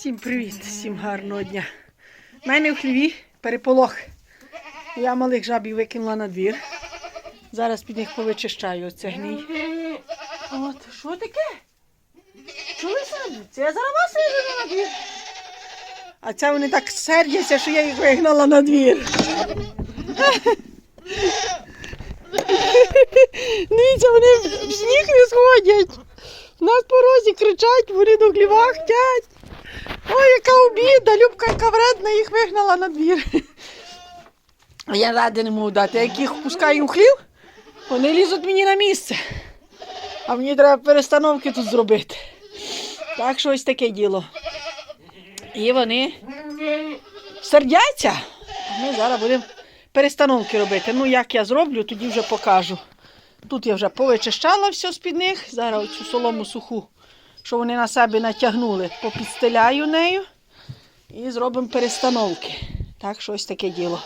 Всім привіт, всім гарного дня. У мене в хліві переполох. Я малих жабів викинула на двір. Зараз під них повичищаю оце гній. От, що таке? Чули сердиться? Я зараз вас виведу на двір. А це вони так сердяться, що я їх вигнала на двір. Дивіться, вони в сніг не сходять. На порозі кричать, вони до хліва хтять. Ой, яка обіда, Любка, яка вредна, їх вигнала на двір. А я ради не можу дати. Як їх пускаю в хлів, вони лізуть мені на місце. А мені треба перестановки тут зробити. Так що ось таке діло. І вони сердяться. А ми зараз будемо перестановки робити. Ну, як я зроблю, тоді вже покажу. Тут я вже повичищала все з-під них. Зараз оцю солому суху, що вони на себе натягнули, попідстеляю нею і зробимо перестановки. Так, що ось таке діло.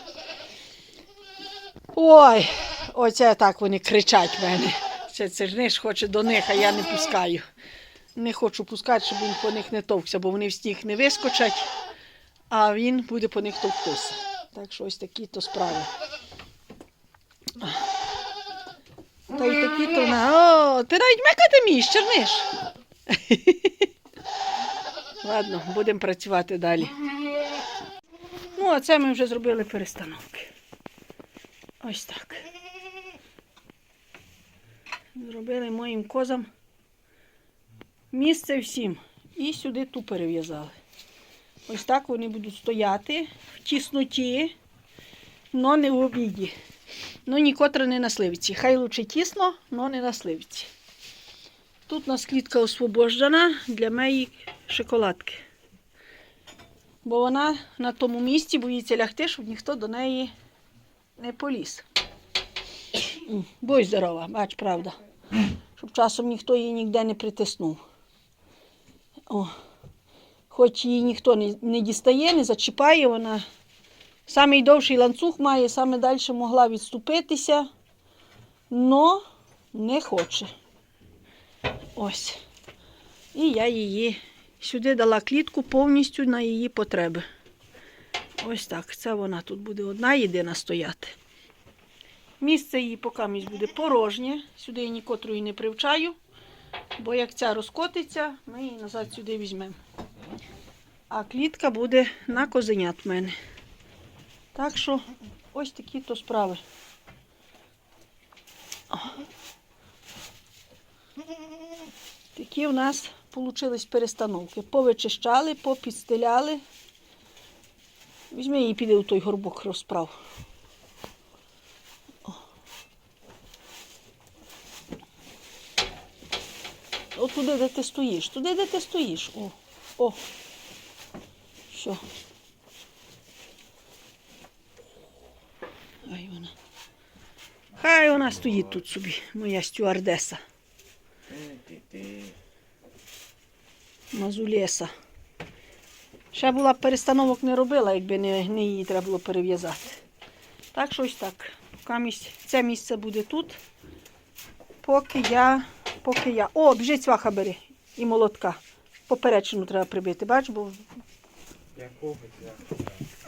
Ой, оце так вони кричать в мене. Це, це ж ниш хоче до них, а я не пускаю. Не хочу пускати, щоб він по них не товкся, бо вони в сніг не вискочать, а він буде по них товктися. Так що ось такі то справи. Та й такі то на. О, ти навіть мекати вмієш, черниш. Ладно, будемо працювати далі. Ну, а це ми вже зробили перестановки. Ось так. Зробили моїм козам місце всім. І сюди ту перев'язали. Ось так вони будуть стояти в тісноті, але не в обіді. Ну, нікотра не на сливці. Хай лучше тісно, але не на сливці. Тут у нас клітка освобождена для моєї шоколадки. Бо вона на тому місці боїться лягти, щоб ніхто до неї не поліз. Будь здорова, бач, правда. Щоб часом ніхто її ніде не притиснув. О. Хоч її ніхто не, не дістає, не зачіпає, вона самий довший ланцюг має, саме далі могла відступитися, но не хоче. Ось. І я її сюди дала клітку повністю на її потреби. Ось так. Це вона тут буде одна єдина стояти. Місце її поки місць буде порожнє. Сюди я нікотрої не привчаю, бо як ця розкотиться, ми її назад сюди візьмемо. А клітка буде на козенят в мене. Так що ось такі то справи. О. Такі у нас вийшли перестановки. Повичищали, попідстеляли. Візьми її піде у той горбок розправ. О. От туди, де ти стоїш, туди, де ти стоїш. О, о. Все. Хай вона. Хай вона стоїть тут собі, моя стюардеса. Мазулеса. Ще була б перестановок не робила, якби не, не її треба було перев'язати. Так що ось так. Камість, це місце буде тут. Поки я. Поки я. О, біжить цваха бери. І молотка. Поперечину треба прибити, бач, бо Якого?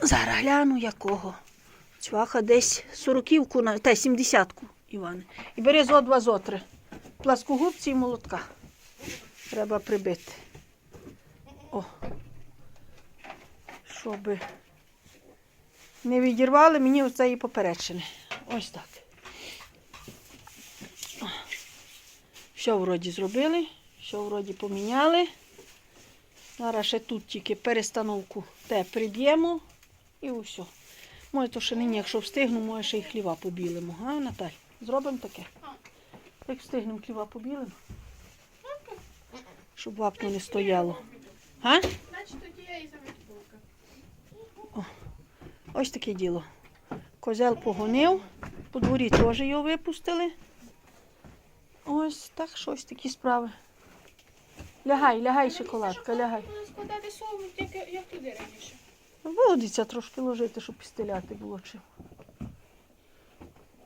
Зараз гляну якого. Цваха десь сороківку, та сімдесятку, Іване. І бери зо два зо три. Пласкогубці і молотка. Треба прибити. О. Щоб не відірвали мені оцеї поперечини. Ось так. Все вроді зробили, все вроді поміняли. Зараз ще тут тільки перестановку те приб'ємо і усе. Може, то ще нині, якщо встигну, може ще й хліва побілимо. А, Наталь? Зробимо таке. Як встигнемо хліва побілимо. Щоб вапно не стояло. А? Значить, тоді я і заміть Ось таке діло. Козел погонив, по дворі теж його випустили. Ось так що ось такі справи. Лягай, лягай, шоколадка, лягай. Складати солому, як, як туди раніше. Водиться трошки ложити, щоб підстеляти було чим.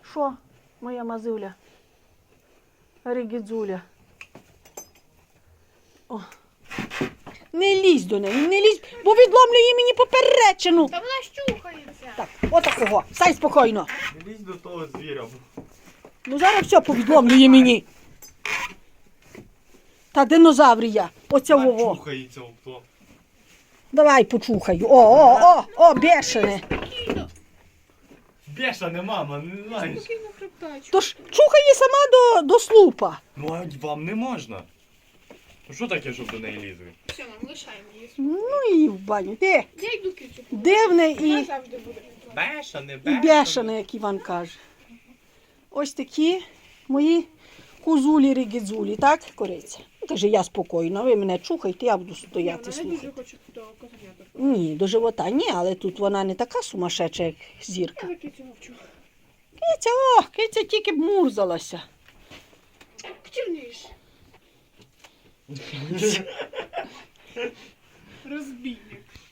Що, моя мазуля? Ригідзуля. О. Не лізь до неї, не лізь, бо відломлює мені поперечину. Та вона щухається. Так, отакого. Стай спокійно. Не лізь до того звіра. Ну зараз все повідломлює мені. Та динозаврія. Оця вово. чухається об то. Давай почухаю. О, о, о, о, бешене. Спокійно. Беша не мама, не знаєш. Спокійно хребтачу. Тож чухає сама до, до слупа. Ну а вам не можна. Ну що таке, щоб до неї лізли? Все, нам лишаємо її. Ну і в баню. Де? Я йду кицю. Дивне Вона і, завжди буде. Беша, не і беша. як Іван каже. Ось такі мої кузулі ригідзулі, так, кориця? Ну, Каже, я спокійна, ви мене чухайте, я буду стояти Вона слухати. дуже хоче до козенята. Ні, до живота ні, але тут вона не така сумасшедша, як зірка. Я кицю мовчу. Киця, о, киця тільки б мурзалася. Втірніш. Розбійник.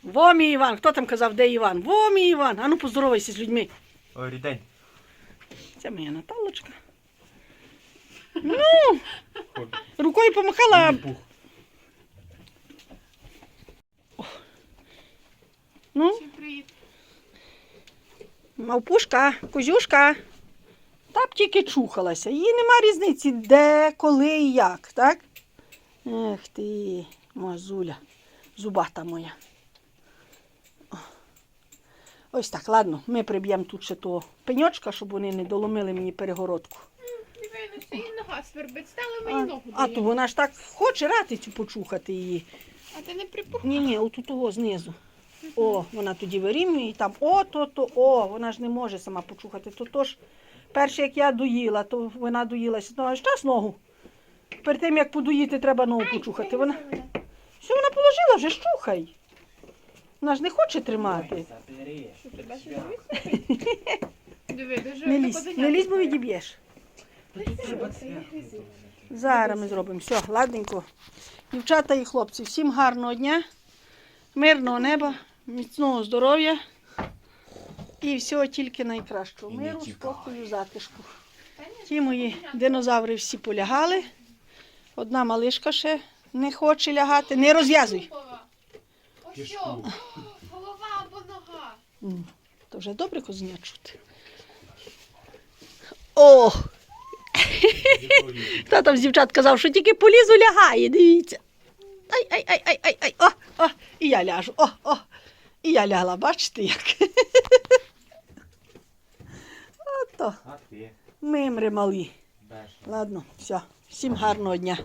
Во мій Іван, хто там казав, де Іван? Во мій Іван, ану поздоровайся з людьми. Ой, рідень. Це моя Наталочка. Ну, рукою помахала. Ну, Всім привіт. мавпушка, козюшка. Та б тільки чухалася. Їй нема різниці, де, коли і як, так? Ех ти, мазуля, зубата моя. О. Ось так, ладно, ми приб'ємо тут ще того пеньочка, щоб вони не доломили мені перегородку. Це її нога свербить. Стала А, мені ногу а дає. то вона ж так хоче ратицю почухати її. А ти не припух. Ні, ні, отут того знизу. О, вона тоді вирівнює і там о, то, то, о, вона ж не може сама почухати. То, то ж, перше, як я доїла, то вона доїлася. Ну, аж час ногу. Перед тим, як подоїти, треба ногу почухати. Вона, все, вона положила, вже щухай. Вона ж не хоче тримати. Забери. Що тебе ще Диви, Не лізь, не лізь, бо відіб'єш. Зараз ми зробимо. Все, ладненько. Дівчата і хлопці, всім гарного дня, мирного неба, міцного здоров'я і всього тільки найкращого. Миру, спокою, затишку. Ті мої динозаври всі полягали. Одна малишка ще не хоче лягати. Не розв'язуй. Голова. Ось що? Голова або нога. То вже добре козеня чути. О! Хто там з дівчат казав, що тільки полізу лягає, дивіться. Ай, ай, ай, ай, ай, ай, о, о, і я ляжу, о, о, і я лягла, бачите як? Ото, мимри малі. Ладно, все, всім гарного дня.